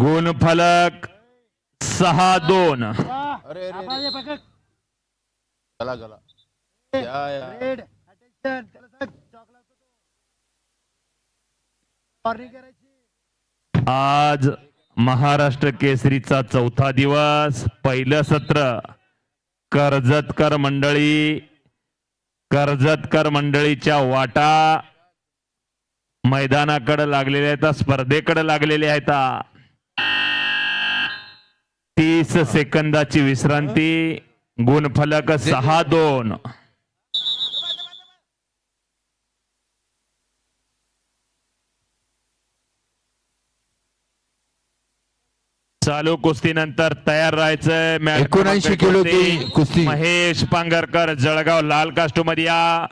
गुणफलक सहा दोन. अरे अरे अरे. गला गला या या. आज महाराष्ट्र केसरीचा चौथा दिवस पहिलं सत्र. कर्जतकर मंडळी कर्जतकर मंडळीच्या वाटा मैदानाकडे लागलेल्या आहेत स्पर्धेकडे लागलेल्या आहेत. तीस सेकंदाची विश्रांती. गुणफलक सहा दोन. चालू कुस्तीनंतर तयार राहायचंय मॅच 79 किलो कुस्ती. महेश पांगरकर जळगाव लाल कास्टो मध्ये या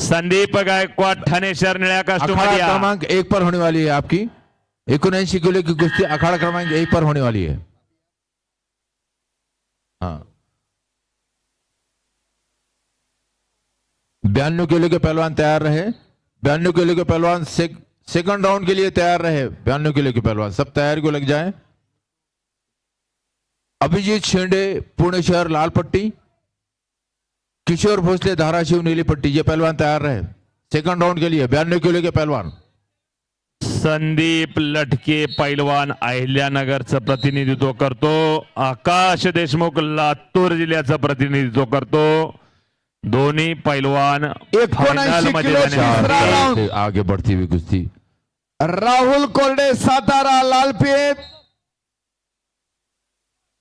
संदीप गायकवाड ठाणे शहर निळ्या कास्टो मध्ये या क्रमांक एक पर होने वाली है आपकी. इक्यासी किलो की कुश्ती अखाड़ा क्रमांक एक पर होने वाली है हाँ। बयानवे किलो के पहलवान तैयार रहे। बयानवे किलो के पहलवान सेक, सेकंड राउंड के लिए तैयार रहे। बयानवे किलो के पहलवान सब तैयारी को लग जाए। अभिजीत शेंडे पुणे शहर लाल पट्टी। किशोर भोसले धाराशिव नीली पट्टी ये पहलवान तैयार रहे। सेकंड राउंड के लिए बयानवे किलो के पहलवान। संदीप लटके पैलवान अहिल्यानगरचं प्रतिनिधित्व करतो. आकाश देशमुख लातूर जिल्ह्याचं प्रतिनिधित्व करतो. दोन्ही पैलवान फायनलमध्ये आगे बढ़ती हुई कुश्ती. राहुल कोरडे सातारा लालपेठ.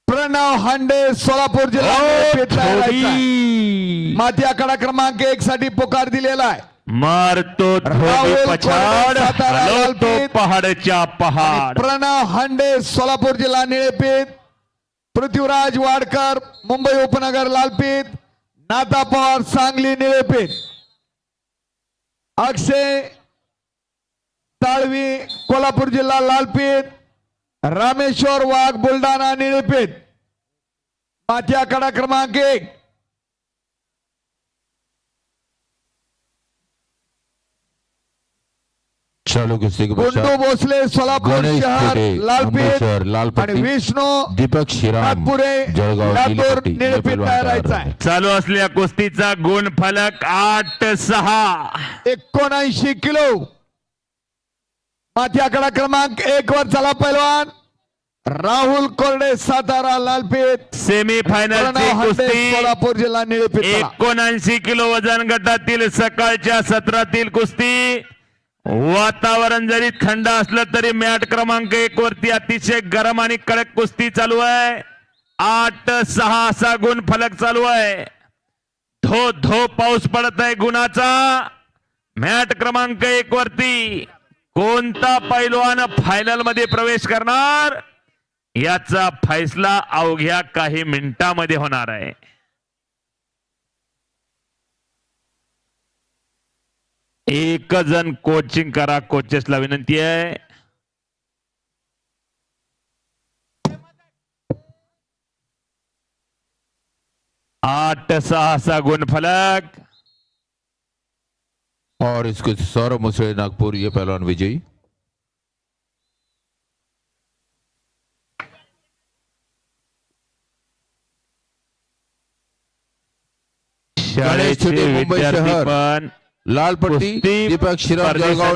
प्रणव हांडे सोलापूर जिल्हा. थोडी माती आकडा क्रमांक एक साठी पुकार दिलेला आहे. मारतो पछाड हलवतो. पहाडच्या पहाड. प्रणव हांडे सोलापूर जिल्हा निळेपेठ पृथ्वीराज वाडकर मुंबई उपनगर लालपेठ नाथा पवार सांगली निळेपेठ अक्षय ताळवी कोल्हापूर जिल्हा लालपेठ रामेश्वर वाघ बुलढाणा निळेपेठ माती आकडा क्रमांक एक. चालू कुश्ती के गुंडू भोसले सोलापूर शहर लालपेठ आणि विष्णू दीपक श्रीराम नागपुरे जळगाव निळेपेठ राहायचा चालू असलेल्या कुस्तीचा गुण फलक आठ सहा. एकोणऐंशी किलो. माथी आकडा क्रमांक एक वर चला पैलवान. राहुल कोरडे सातारा लालपेठ सेमी कुस्ती. सोलापूर जिल्हा निळेपेठ. एकोणऐंशी किलो वजन गटातील सकाळच्या सत्रातील कुस्ती. वातावरण जरी थंड असलं तरी मॅट क्रमांक एक वरती अतिशय गरम आणि कडक कुस्ती चालू आहे. आठ सहा असा गुण फलक चालू आहे. धो धो पाऊस पडत आहे गुणाचा. मॅट क्रमांक एक वरती कोणता पैलवान फायनलमध्ये प्रवेश करणार? याचा फैसला अवघ्या काही मिनिटांमध्ये होणार आहे. एक जण कोचिंग करा कोचेसला विनंती आहे आठ सहा सहा गुणफलक और इसको सौरभ मुसळे नागपुर ये पहलवान विजयी। शाळेचे मुंबई विद्यार्थी शहर. पण लाल पट्टी दीपक श्रीराम जळगाव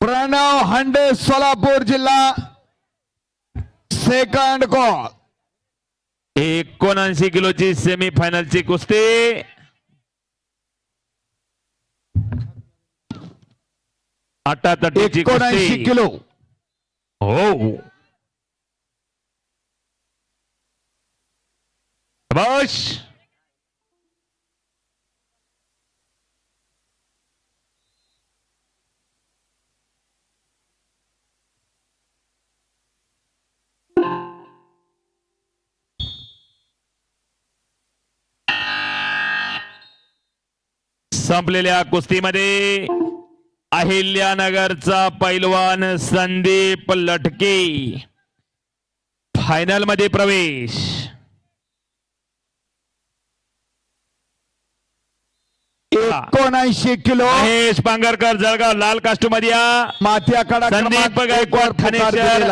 प्रणव हांडे सोलापूर जिल्हा. सेकंड कॉल एकोणऐंशी किलोची सेमी फायनलची कुस्ती. अटातटीची एकोणऐंशी किलो. हो. बस संपलेल्या कुस्तीमध्ये अहिल्यानगरचा पैलवान संदीप लटके. फायनलमध्ये प्रवेश. एकोणऐंशी किलो. महेश पांगरकर जळगाव लाल कास्टूममध्ये या. माथी आखाडा संदीप गायकवाड ठाणे शहर